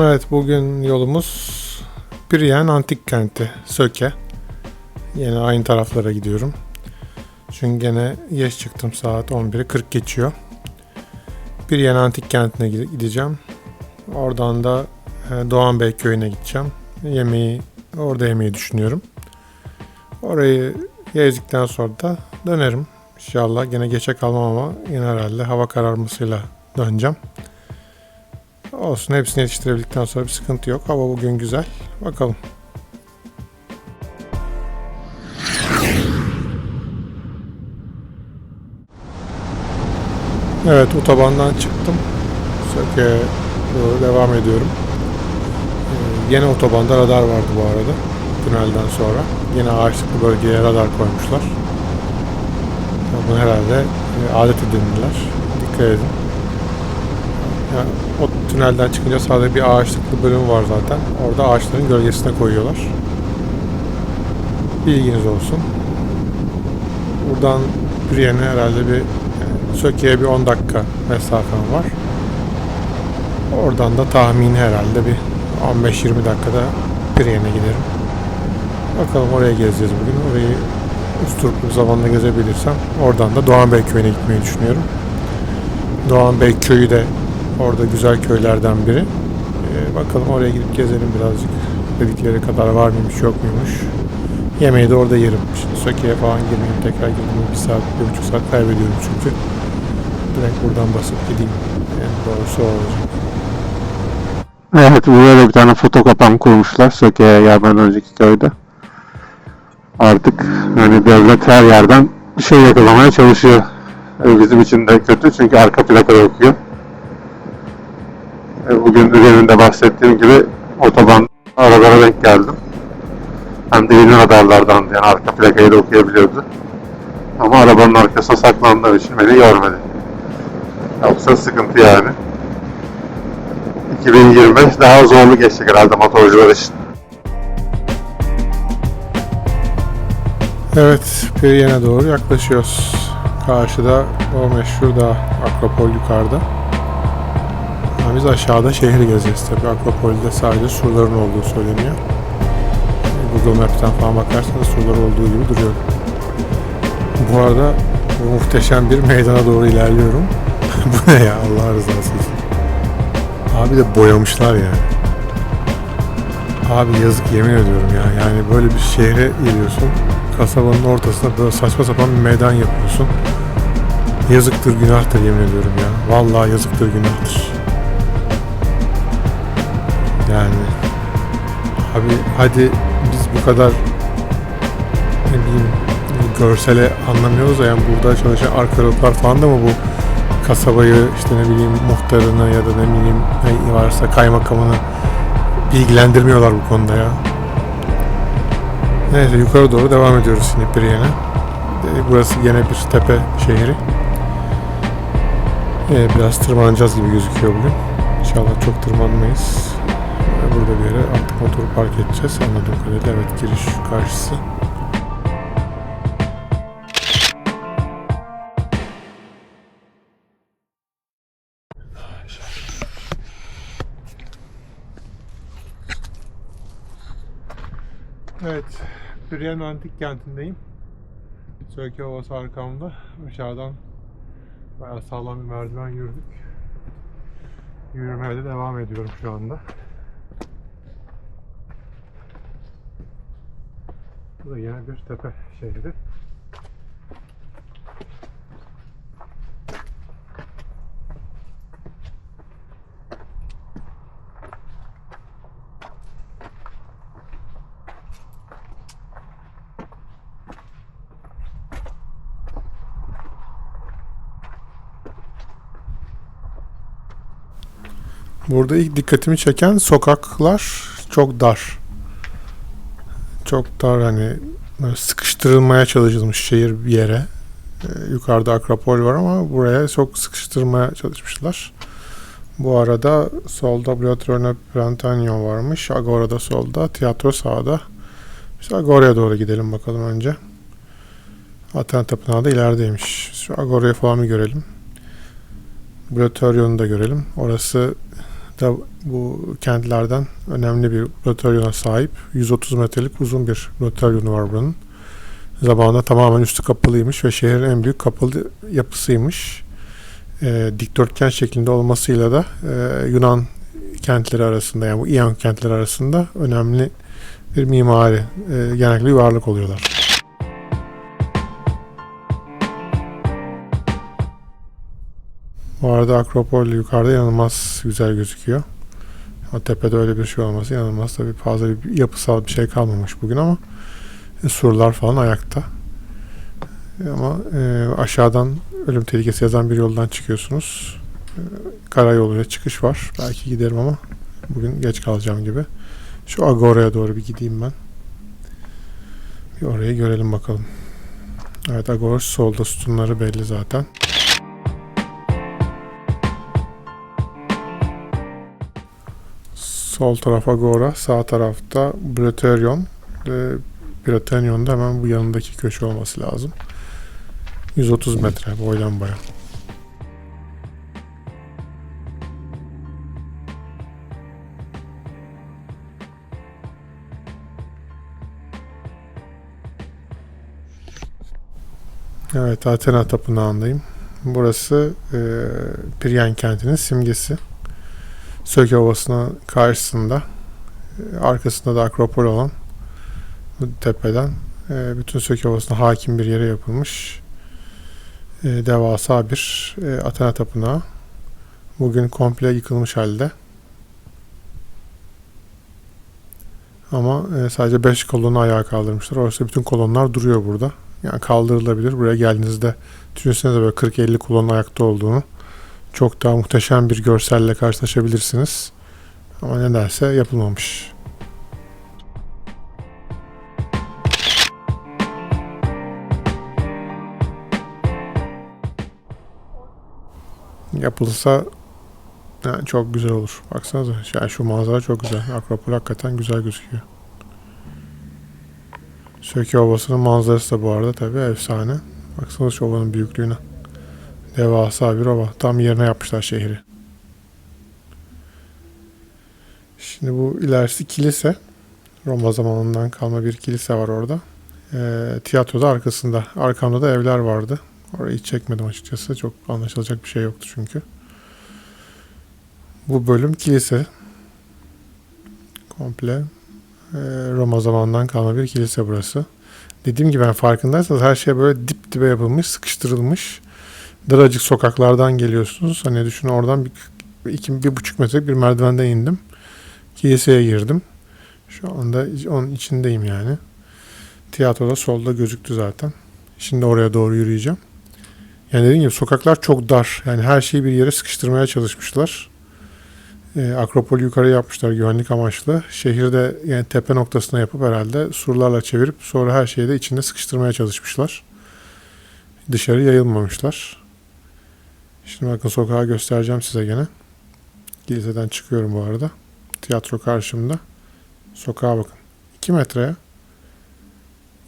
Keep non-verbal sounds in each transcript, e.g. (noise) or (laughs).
Evet bugün yolumuz Priyen Antik Kenti, Söke. Yine aynı taraflara gidiyorum. Çünkü gene geç çıktım saat 11'i 40 geçiyor. Priyen Antik Kenti'ne gide- gideceğim. Oradan da e, Doğan Bey köyüne gideceğim. Yemeği orada yemeyi düşünüyorum. Orayı gezdikten sonra da dönerim. İnşallah gene geçe kalmam ama yine herhalde hava kararmasıyla döneceğim. Olsun hepsini yetiştirebildikten sonra bir sıkıntı yok. Hava bugün güzel. Bakalım. Evet otobandan çıktım. Söke'ye doğru devam ediyorum. Ee, yine otobanda radar vardı bu arada. Tünelden sonra. Yine ağaçlıklı bölgeye radar koymuşlar. Bunu herhalde e, adet edindiler. Dikkat edin. Yani tünelden çıkınca sadece bir ağaçlıklı bölüm var zaten. Orada ağaçların gölgesine koyuyorlar. Bilginiz olsun. Buradan Brienne'e herhalde bir Söke'ye bir 10 dakika mesafem var. Oradan da tahmini herhalde bir 15-20 dakikada Brienne'e giderim. Bakalım oraya gezeceğiz bugün. Orayı usturuplu zamanda gezebilirsem oradan da Doğan Bey köyüne gitmeyi düşünüyorum. Doğan Bey köyü de Orada güzel köylerden biri. Ee, bakalım oraya gidip gezelim birazcık. Dedikleri kadar var mıymış yok muymuş. Yemeği de orada yerim. Şimdi Söke'ye falan girmeyeyim. Tekrar girdim. Bir saat, bir buçuk saat kaybediyorum çünkü. Direkt buradan basıp gideyim. En doğrusu o olacak. Evet buraya da bir tane foto kapan kurmuşlar Söke'ye gelmeden önceki köyde. Artık hani devlet her yerden bir şey yakalamaya çalışıyor. E, Bizim için de kötü çünkü arka plaka okuyor. E, Bugün üzerinde bahsettiğim gibi otoban aralara denk geldim. Hem de yeni radarlardan yani arka plakayı da okuyabiliyordu. Ama arabanın arkasına saklandığım için beni görmedi. Yoksa sıkıntı yani. 2025 daha zorlu geçecek herhalde motorcular için. Evet, Periyen'e doğru yaklaşıyoruz. Karşıda o meşhur da Akropol yukarıda. Biz aşağıda şehri gezeceğiz tabii. Akropol'de sadece surların olduğu söyleniyor. Google Map'ten falan bakarsanız surlar olduğu gibi duruyor. Bu arada muhteşem bir meydana doğru ilerliyorum. (laughs) bu ne ya Allah rızası için. Abi de boyamışlar yani. Abi yazık yemin ediyorum ya. Yani böyle bir şehre geliyorsun. Kasabanın ortasında böyle saçma sapan bir meydan yapıyorsun. Yazıktır günahtır yemin ediyorum ya. Vallahi yazıktır günahtır. Yani abi hadi biz bu kadar ne bileyim görsele anlamıyoruz da yani burada çalışan arkeologlar falan da mı bu kasabayı işte ne bileyim muhtarını ya da ne bileyim ne varsa kaymakamını bilgilendirmiyorlar bu konuda ya. Neyse yukarı doğru devam ediyoruz şimdi Priyen'e. E, Burası yine bir tepe şehri. E, biraz tırmanacağız gibi gözüküyor bugün. İnşallah çok tırmanmayız. Burada bir yere artık motoru park edeceğiz. Anladığım kadarıyla evet giriş karşısı. Evet, Priyen Antik Kenti'ndeyim. Söke Ovası arkamda. Aşağıdan bayağı sağlam bir merdiven yürüdük. Yürümeye de devam ediyorum şu anda. Da yine bir tepe şehri. Burada ilk dikkatimi çeken sokaklar çok dar. Çok dar hani sıkıştırılmaya çalışılmış şehir bir yere. Ee, yukarıda Akropol var ama buraya çok sıkıştırmaya çalışmışlar. Bu arada solda Blotterone Prantanyon varmış. Agora'da solda. Tiyatro sağda. Biz Agora'ya doğru gidelim bakalım önce. Aten Tapınağı da ilerideymiş. Şu Agora'yı falan bir görelim. Blotterion'u da görelim. Orası da bu kentlerden önemli bir platoryona sahip. 130 metrelik uzun bir platoryonu var buranın. Zamanında tamamen üstü kapalıymış ve şehrin en büyük kapalı yapısıymış. E, dikdörtgen şeklinde olmasıyla da e, Yunan kentleri arasında yani bu İyon kentleri arasında önemli bir mimari. E, genellikle yuvarlak oluyorlar. Bu arada Akropol yukarıda inanılmaz güzel gözüküyor. O tepede öyle bir şey olması inanılmaz. Tabii fazla bir yapısal bir şey kalmamış bugün ama e, surlar falan ayakta. E, Ama e, aşağıdan ölüm tehlikesi yazan bir yoldan çıkıyorsunuz. E, karayoluyla çıkış var. Belki giderim ama bugün geç kalacağım gibi. Şu Agora'ya doğru bir gideyim ben. Bir orayı görelim bakalım. Evet Agora solda sütunları belli zaten. Sol taraf Agora, sağ tarafta Breterion. Ve Breterion'da hemen bu yanındaki köşe olması lazım. 130 metre boydan baya. Evet, Athena Tapınağı'ndayım. Burası e, Piryen kentinin simgesi. Söke Ovası'nın karşısında. e, Arkasında da Akropol olan tepeden e, bütün Söke Ovası'na hakim bir yere yapılmış e, devasa bir Athena Tapınağı. Bugün komple yıkılmış halde. Ama sadece 5 kolonu ayağa kaldırmışlar. Oysa bütün kolonlar duruyor burada. Yani kaldırılabilir. Buraya geldiğinizde düşünsenize böyle 40-50 kolonun ayakta olduğunu. Çok daha muhteşem bir görselle karşılaşabilirsiniz. Ama nedense yapılmamış. Yapılsa yani çok güzel olur. Baksanıza yani şu manzara çok güzel. Akropol hakikaten güzel gözüküyor. Söke Ovası'nın manzarası da bu arada tabii efsane. Baksanıza şu ovanın büyüklüğüne. Devasa bir ova. Tam yerine yapmışlar şehri. Şimdi bu ilerisi kilise. Roma zamanından kalma bir kilise var orada. Ee, tiyatroda arkasında. Arkamda da evler vardı. Orayı hiç çekmedim açıkçası. Çok anlaşılacak bir şey yoktu çünkü. Bu bölüm kilise. Komple e, Roma zamanından kalma bir kilise burası. Dediğim gibi ben farkındaysanız her şey böyle dip dibe yapılmış, sıkıştırılmış. Daracık sokaklardan geliyorsunuz. Hani düşünün oradan bir, iki, bir buçuk metrelik bir merdivenden indim. Kiliseye girdim. Şu anda onun içindeyim yani. Tiyatroda solda gözüktü zaten. Şimdi oraya doğru yürüyeceğim. Yani dediğim gibi sokaklar çok dar. Yani her şeyi bir yere sıkıştırmaya çalışmışlar. E, Akropolü yukarı yapmışlar güvenlik amaçlı. Şehirde yani tepe noktasına yapıp herhalde surlarla çevirip sonra her şeyi de içinde sıkıştırmaya çalışmışlar. Dışarı yayılmamışlar. Şimdi bakın sokağı göstereceğim size gene. Kiliseden çıkıyorum bu arada. Tiyatro karşımda. Sokağa bakın. 2 metreye.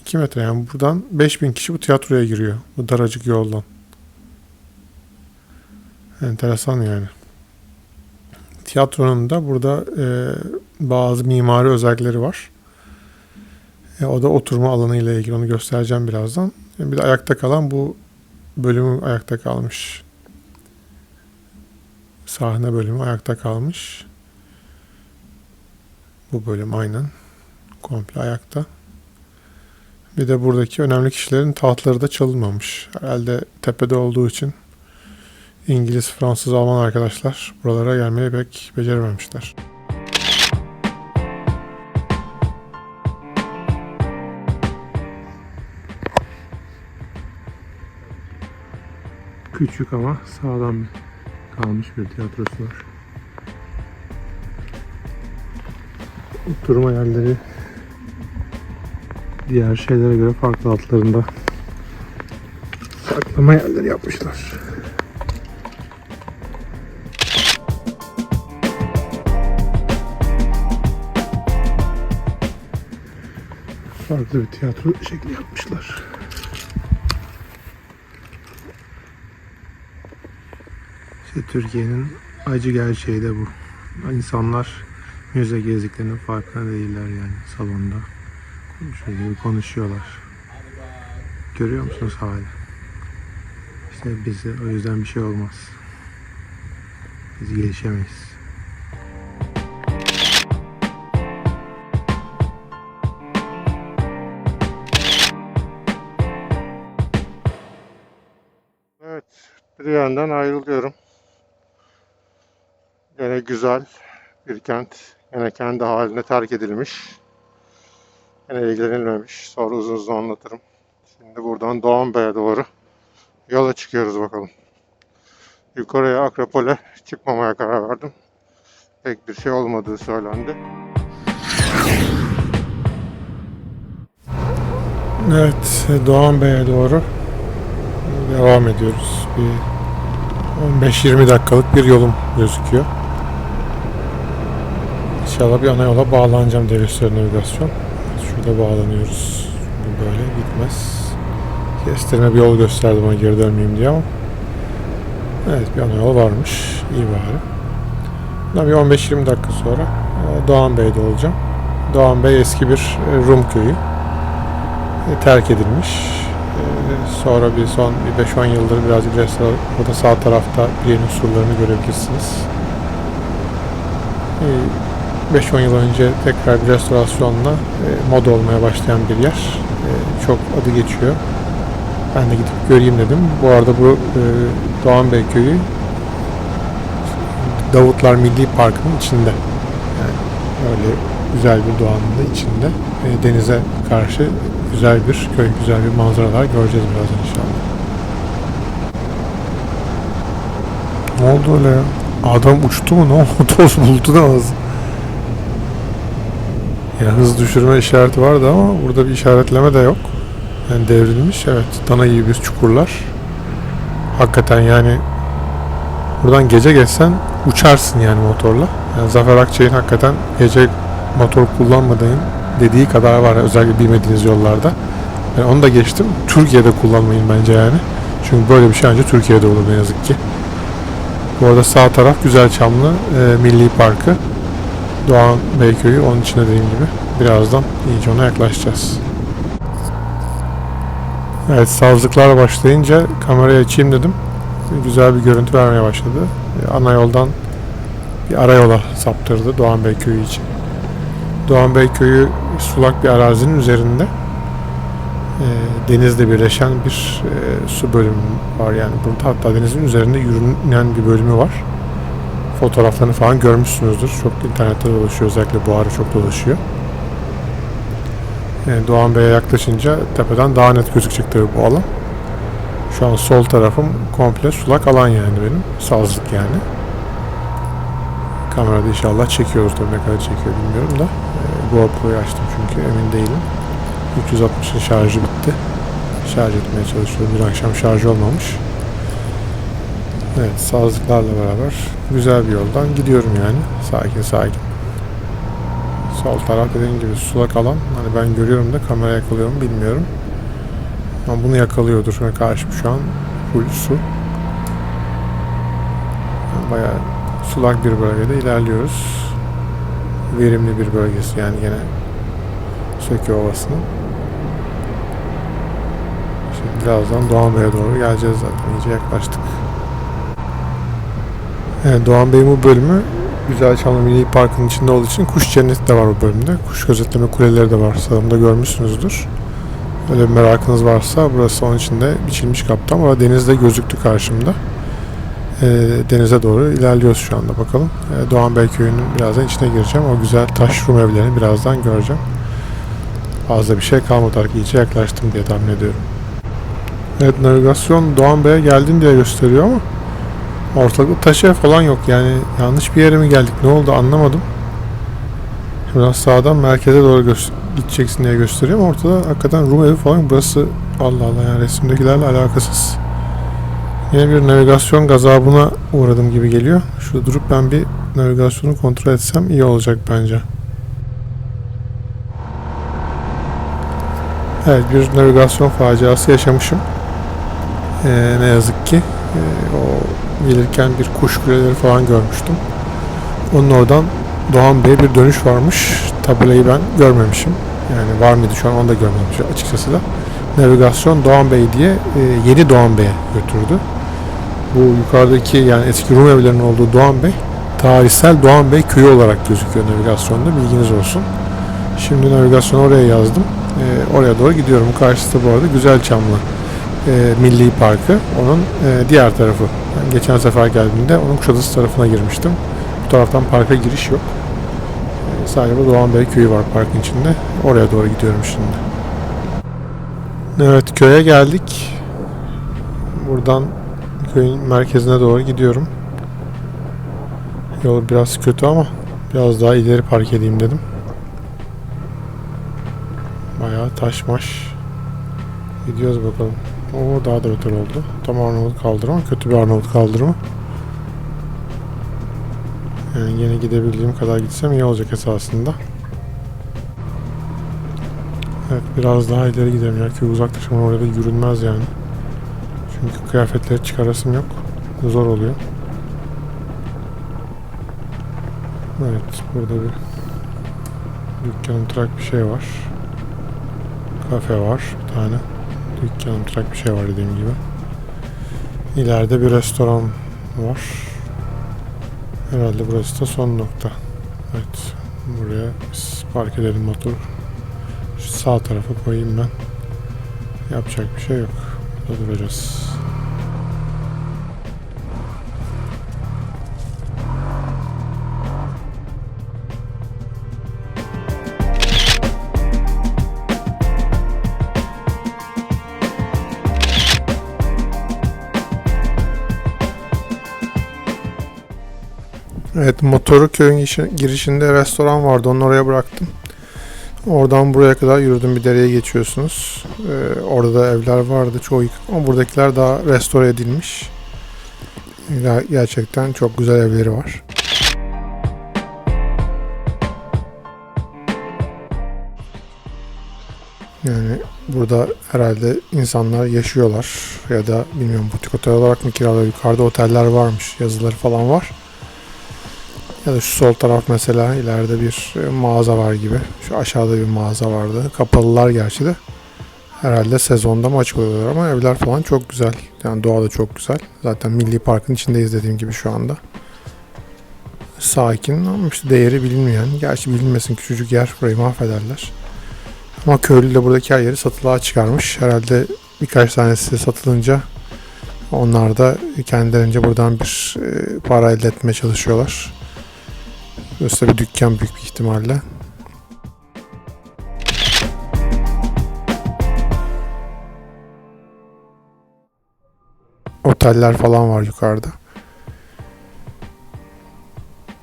2 metre yani buradan 5000 kişi bu tiyatroya giriyor. Bu daracık yoldan. Enteresan yani. Tiyatronun da burada e, bazı mimari özellikleri var. E, o da oturma alanı ile ilgili onu göstereceğim birazdan. E, bir de ayakta kalan bu bölümü ayakta kalmış. Sahne bölümü ayakta kalmış. Bu bölüm aynen. Komple ayakta. Bir de buradaki önemli kişilerin tahtları da çalınmamış. Herhalde tepede olduğu için İngiliz, Fransız, Alman arkadaşlar buralara gelmeyi pek becerememişler. Küçük ama sağlam kalmış bir tiyatrosu var. Oturma yerleri diğer şeylere göre farklı altlarında saklama yerleri yapmışlar. Farklı bir tiyatro şekli yapmışlar. Türkiye'nin acı gerçeği de bu. İnsanlar müze gezdiklerinin farkında değiller yani salonda. Konuşuyor gibi konuşuyorlar. Görüyor musunuz hali? İşte bize o yüzden bir şey olmaz. Biz gelişemeyiz. Evet, bir yandan ayrılıyorum. Gene güzel bir kent. Gene kendi haline terk edilmiş. Gene ilgilenilmemiş. Sonra uzun uzun anlatırım. Şimdi buradan Doğan Bey'e doğru yola çıkıyoruz bakalım. Yukarıya Akropol'e çıkmamaya karar verdim. Pek bir şey olmadığı söylendi. Evet, Doğan Bey'e doğru devam ediyoruz. Bir 15-20 dakikalık bir yolum gözüküyor. İnşallah bir ana yola bağlanacağım gösteriyor navigasyon. Şurada bağlanıyoruz. Şimdi böyle gitmez. Kestirme bir yol gösterdi bana geri dönmeyeyim diye ama Evet bir ana yol varmış. İyi bari. Bundan bir 15-20 dakika sonra e, Doğan Bey'de olacağım. Doğan Bey eski bir e, Rum köyü. E, Terk edilmiş. Sonra bir son bir 5-10 yıldır birazcık burada sağ tarafta yeni surlarını görebilirsiniz. E, 5-10 yıl önce tekrar bir restorasyonla e, moda olmaya başlayan bir yer. E, Çok adı geçiyor. Ben de gidip göreyim dedim. Bu arada bu e, Doğan Bey köyü Davutlar Milli Parkı'nın içinde. Yani öyle güzel bir doğanın da içinde. E, denize karşı güzel bir köy, güzel bir manzaralar göreceğiz birazdan inşallah. Ne oldu öyle ya? Adam uçtu mu? Ne oldu? (laughs) Toz da ağzı. Ya hız düşürme işareti vardı ama burada bir işaretleme de yok. Yani devrilmiş. Evet. Dana gibi bir çukurlar. Hakikaten yani buradan gece geçsen uçarsın yani motorla. Yani Zafer Akçay'ın hakikaten gece motor kullanmadığın dediği kadar var. Özellikle bilmediğiniz yollarda. Ben onu da geçtim. Türkiye'de kullanmayın bence yani. Çünkü böyle bir şey ancak Türkiye'de olur ne yazık ki. Bu arada sağ taraf Güzelçamlı e, Milli Parkı. Doğan Beyköy'ü onun içinde dediğim gibi. Birazdan iyice ona yaklaşacağız. Evet sazlıklar başlayınca kamerayı açayım dedim. Güzel bir görüntü vermeye başladı. E, Ana yoldan bir ara yola saptırdı Doğan Bey köyü için. Doğan Bey köyü sulak bir arazinin üzerinde. E, denizle birleşen bir e, su bölümü var yani burada hatta denizin üzerinde yürünen bir bölümü var. Fotoğraflarını falan görmüşsünüzdür. Çok internette dolaşıyor özellikle bu ara çok dolaşıyor. Yani Doğan Bey'e yaklaşınca tepeden daha net gözükecek tabii bu alan. Şu an sol tarafım komple sulak alan yani benim. Sazlık yani. Kamerada inşallah çekiyoruz tabii ne kadar çekiyor bilmiyorum da. Ee, GoPro'yu açtım çünkü emin değilim. 360'ın şarjı bitti. Şarj etmeye çalışıyorum. Bir akşam şarj olmamış. Evet sazlıklarla beraber güzel bir yoldan gidiyorum yani. Sakin sakin. Sol taraf dediğim gibi sulak alan. Hani ben görüyorum da kamera yakalıyor mu bilmiyorum. Ama bunu yakalıyordur. Ve karşım şu an full su. Yani bayağı sulak bir bölgede ilerliyoruz. Verimli bir bölgesi yani yine Söke Ovası'nın. Şimdi birazdan Doğan Bey'e doğru geleceğiz zaten. İyice yaklaştık. Evet, Doğan Bey'in bu bölümü Güzelçamlı Milli Parkı'nın içinde olduğu için kuş cenneti de var bu bölümde. Kuş gözetleme kuleleri de var. Sağımda görmüşsünüzdür. Öyle bir merakınız varsa burası onun içinde biçilmiş kaptan. Ama deniz de gözüktü karşımda. Ee, denize doğru ilerliyoruz şu anda bakalım. Ee, Doğan Bey Köyü'nün birazdan içine gireceğim. O güzel taş Rum evlerini birazdan göreceğim. Fazla bir şey kalmadı. İyice yaklaştım diye tahmin ediyorum. Evet navigasyon Doğan Bey'e geldin diye gösteriyor ama Ortalıkta taş ev falan yok yani yanlış bir yere mi geldik ne oldu anlamadım. Biraz sağdan merkeze doğru gideceksin diye gösteriyor ama ortada hakikaten Rum evi falan burası Allah Allah yani resimdekilerle alakasız. Yine bir navigasyon gazabına uğradım gibi geliyor. Şurada durup ben bir navigasyonu kontrol etsem iyi olacak bence. Evet bir navigasyon faciası yaşamışım. Ee, ne yazık ki. Ee, o gelirken bir kuş kuleleri falan görmüştüm. Onun oradan Doğan Bey'e bir dönüş varmış. Tabelayı ben görmemişim. Yani var mıydı şu an onu da görmemişim açıkçası da. Navigasyon Doğan Bey diye e, yeni Doğan Bey'e götürdü. Bu yukarıdaki yani eski Rum evlerinin olduğu Doğan Bey tarihsel Doğan Bey köyü olarak gözüküyor navigasyonda bilginiz olsun. Şimdi navigasyonu oraya yazdım. E, oraya doğru gidiyorum. Karşısı bu arada Güzelçamlı e, Milli Parkı. Onun e, diğer tarafı. Ben geçen sefer geldiğimde onun Kuşadası tarafına girmiştim. Bu taraftan parka giriş yok. E, sadece Doğan Bey köyü var parkın içinde. Oraya doğru gidiyorum şimdi. Evet köye geldik. Buradan köyün merkezine doğru gidiyorum. Yol biraz kötü ama biraz daha ileri park edeyim dedim. Bayağı taş maş. Gidiyoruz bakalım. O daha da beter oldu. Tam Arnavut kaldırımı. Kötü bir Arnavut kaldırımı. Yani yine gidebildiğim kadar gitsem iyi olacak esasında. Evet biraz daha ileri gidelim. Ya köy uzaklaşım orada yürünmez yani. Çünkü kıyafetleri çıkarasım yok. Zor oluyor. Evet burada bir dükkan trak bir şey var. Kafe var bir tane. Dükkan trak bir şey var dediğim gibi. İleride bir restoran var. Herhalde burası da son nokta. Evet. Buraya park edelim motor. Şu sağ tarafa koyayım ben. Yapacak bir şey yok. Burada duracağız. Evet motoru köyün işi- girişinde restoran vardı onu oraya bıraktım. Oradan buraya kadar yürüdüm bir dereye geçiyorsunuz. Ee, orada da evler vardı çoğu yıkık ama buradakiler daha restore edilmiş. Ger- Gerçekten çok güzel evleri var. Yani burada herhalde insanlar yaşıyorlar ya da bilmiyorum butik otel olarak mı kiralıyor yukarıda oteller varmış yazıları falan var. Ya da şu sol taraf mesela ileride bir e, mağaza var gibi. Şu aşağıda bir mağaza vardı. Kapalılar gerçi de. Herhalde sezonda mı açık oluyorlar ama evler falan çok güzel. Yani doğa da çok güzel. Zaten Milli Park'ın içindeyiz dediğim gibi şu anda. Sakin ama işte değeri bilinmeyen. Gerçi bilinmesin küçücük yer burayı mahvederler. Ama köylü de buradaki her yeri satılığa çıkarmış. Herhalde birkaç tanesi satılınca onlar da kendilerince buradan bir e, para elde etmeye çalışıyorlar. Burası bir dükkan büyük bir ihtimalle. Oteller falan var yukarıda.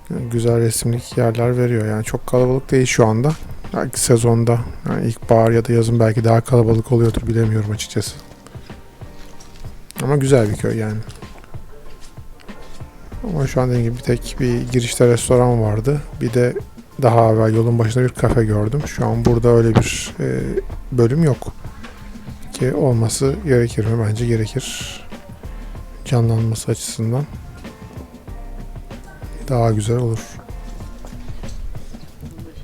Yani güzel resimlik yerler veriyor. Yani çok kalabalık değil şu anda. Belki sezonda yani ilkbahar ya da yazın belki daha kalabalık oluyordur bilemiyorum açıkçası. Ama güzel bir köy yani. Ama şu an dediğim gibi tek bir girişte restoran vardı. Bir de daha evvel yolun başında bir kafe gördüm. Şu an burada öyle bir e, bölüm yok. Ki olması gerekir mi? Bence gerekir. Canlanması açısından. Daha güzel olur.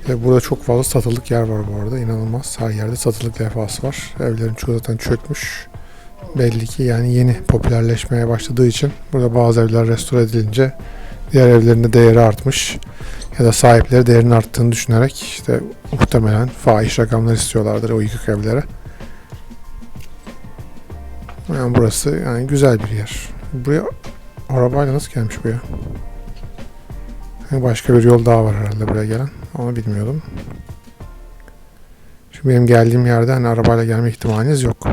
Ve burada çok fazla satılık yer var bu arada. İnanılmaz. Her yerde satılık levhası var. Evlerin çoğu zaten çökmüş belli ki yani yeni popülerleşmeye başladığı için burada bazı evler restore edilince diğer evlerin de değeri artmış ya da sahipleri değerinin arttığını düşünerek işte muhtemelen fahiş rakamlar istiyorlardır o yıkık evlere. Yani burası yani güzel bir yer. Buraya arabayla nasıl gelmiş buraya? Yani başka bir yol daha var herhalde buraya gelen. Onu bilmiyordum. Şimdi benim geldiğim yerde hani arabayla gelme ihtimaliniz yok.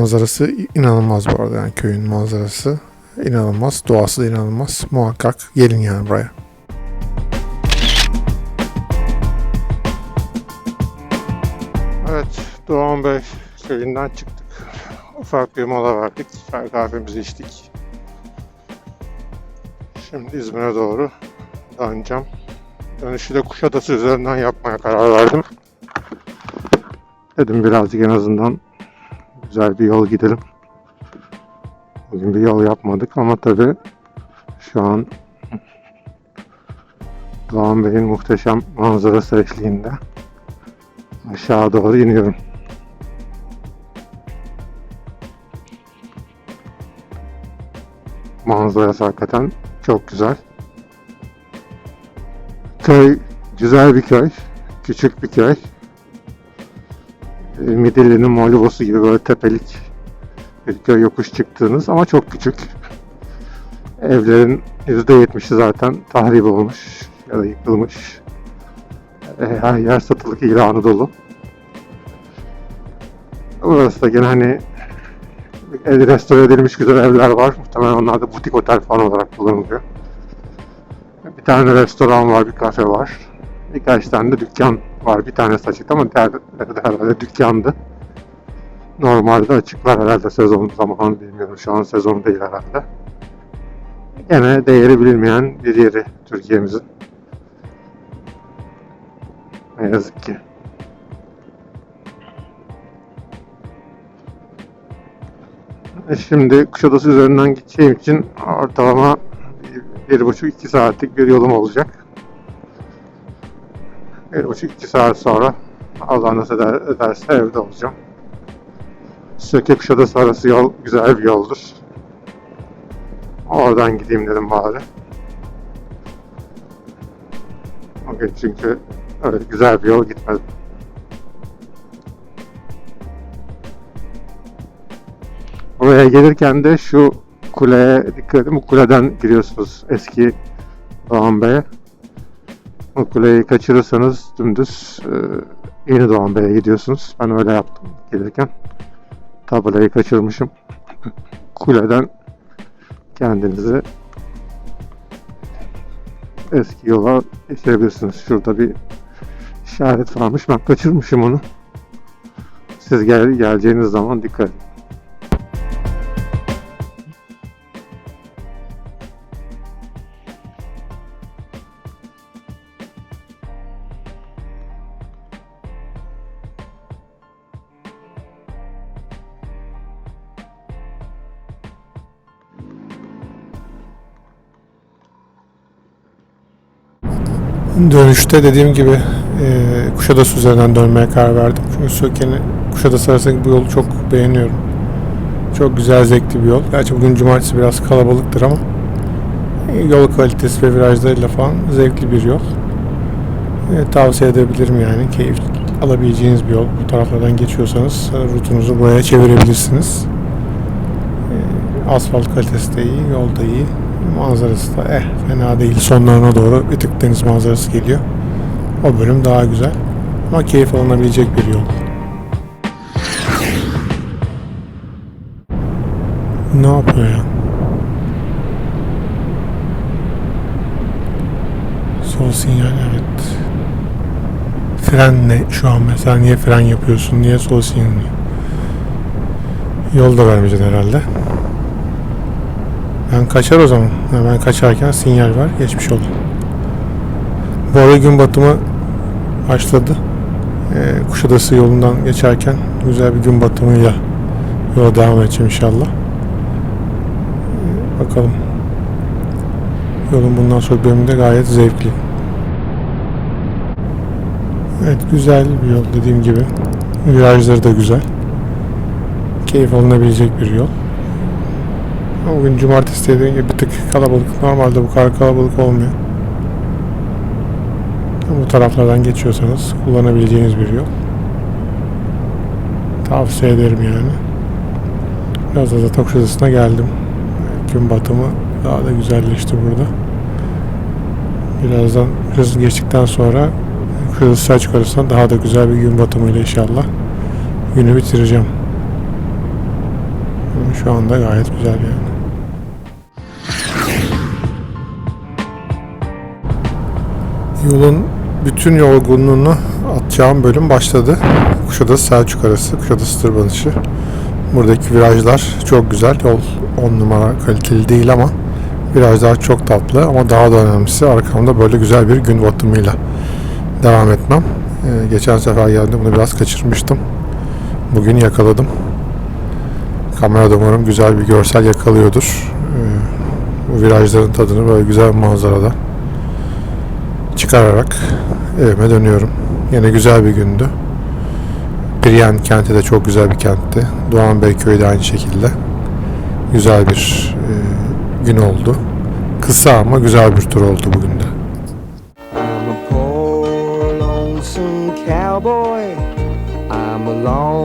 Manzarası inanılmaz bu arada yani köyün manzarası inanılmaz. Doğası da inanılmaz. Muhakkak gelin yani buraya. Evet Doğan Bey köyünden çıktık. Ufak bir mola verdik. Çay kahvemizi içtik. Şimdi İzmir'e doğru döneceğim. Dönüşü de Kuşadası üzerinden yapmaya karar verdim. Dedim birazcık en azından güzel bir yol gidelim. Bugün bir yol yapmadık ama tabii şu an Doğan Bey'in muhteşem manzarası eşliğinde aşağı doğru iniyorum. Manzarası hakikaten çok güzel. Köy güzel bir köy. Küçük bir köy. Midilli'nin Molivos'u gibi böyle tepelik bir köy yokuş çıktığınız ama çok küçük. Evlerin %70'i zaten tahrip olmuş ya da yıkılmış. E, Her yer satılık ilanı dolu. Burası da gene hani restore edilmiş güzel evler var. Muhtemelen onlar da butik otel falan olarak kullanılıyor. Bir tane restoran var, bir kafe var. Birkaç tane de dükkan var. Bir tanesi açık ama diğerleri de herhalde dükkandı. Normalde açıklar herhalde sezon zamanı bilmiyorum. Şu an sezon değil herhalde. Gene değeri bilinmeyen bir yeri Türkiye'mizin. Ne yazık ki. E Şimdi Kuşadası üzerinden gideceğim için ortalama bir, bir buçuk iki saatlik bir yolum olacak. Bir buçuk iki saat sonra Allah nasip eder, ederse evde olacağım. Söke Kuşadası arası yol güzel bir yoldur. Oradan gideyim dedim bari. Bugün çünkü öyle güzel bir yol gitmedim. Buraya gelirken de şu kuleye dikkat edin. Bu kuleden giriyorsunuz eski Doğan Bey'e. Bu kuleyi kaçırırsanız dümdüz e, Yeni Doğan Bey'e gidiyorsunuz. Ben öyle yaptım gelirken. Tabelayı kaçırmışım. Kuleden kendinizi eski yola geçebilirsiniz. Şurada bir işaret varmış. Ben kaçırmışım onu. Siz gel, geleceğiniz zaman dikkat edin. Dönüşte dediğim gibi e, Kuşadası üzerinden dönmeye karar verdim. Çünkü Söke'ni Kuşadası arasındaki bu yolu çok beğeniyorum. Çok güzel, zevkli bir yol. Gerçi bugün cumartesi biraz kalabalıktır ama e, yol kalitesi ve virajlarıyla falan zevkli bir yol. E, tavsiye edebilirim yani. Keyif alabileceğiniz bir yol. Bu taraflardan geçiyorsanız e, rutunuzu buraya çevirebilirsiniz. E, asfalt kalitesi de iyi, yol da iyi. Manzarası da eh fena değil. Sonlarına doğru bir tık deniz manzarası geliyor. O bölüm daha güzel. Ama keyif alınabilecek bir yol. Ne yapıyor ya? Sol sinyal evet. Fren ne şu an mesela niye fren yapıyorsun? Niye sol sinyal? Yol da vermeyeceksin herhalde. Ben kaçar o zaman. Ben kaçarken sinyal var. Geçmiş oldu. Bu arada gün batımı başladı. Ee, Kuşadası yolundan geçerken güzel bir gün batımıyla yola devam edeceğim inşallah. Ee, bakalım. Yolun bundan sonra bölümünde gayet zevkli. Evet güzel bir yol dediğim gibi. Virajları da güzel. Keyif alınabilecek bir yol. O gün cumartesi dediğim gibi bir tık kalabalık. Normalde bu kadar kalabalık olmuyor. Bu taraflardan geçiyorsanız kullanabileceğiniz bir yol. Tavsiye ederim yani. Biraz da zaten Kuşadası'na geldim. Gün batımı daha da güzelleşti burada. Birazdan hız geçtikten sonra Kuşadası Selçuk arasında daha da güzel bir gün batımıyla inşallah günü bitireceğim. Şu anda gayet güzel yani. Yolun bütün yorgunluğunu atacağım bölüm başladı. Kuşadası Selçuk arası, Kuşadası tırmanışı. Buradaki virajlar çok güzel. Yol 10 numara kaliteli değil ama virajlar çok tatlı ama daha da önemlisi arkamda böyle güzel bir gün batımıyla devam etmem. Ee, geçen sefer geldiğimde bunu biraz kaçırmıştım. bugün yakaladım. Kamerada umarım güzel bir görsel yakalıyordur. Ee, bu virajların tadını böyle güzel manzarada çıkararak evime dönüyorum. Yine güzel bir gündü. Biryen kenti de çok güzel bir kentti. Doğan Bey köyü de aynı şekilde. Güzel bir e, gün oldu. Kısa ama güzel bir tur oldu bugün de. Cowboy. I'm a long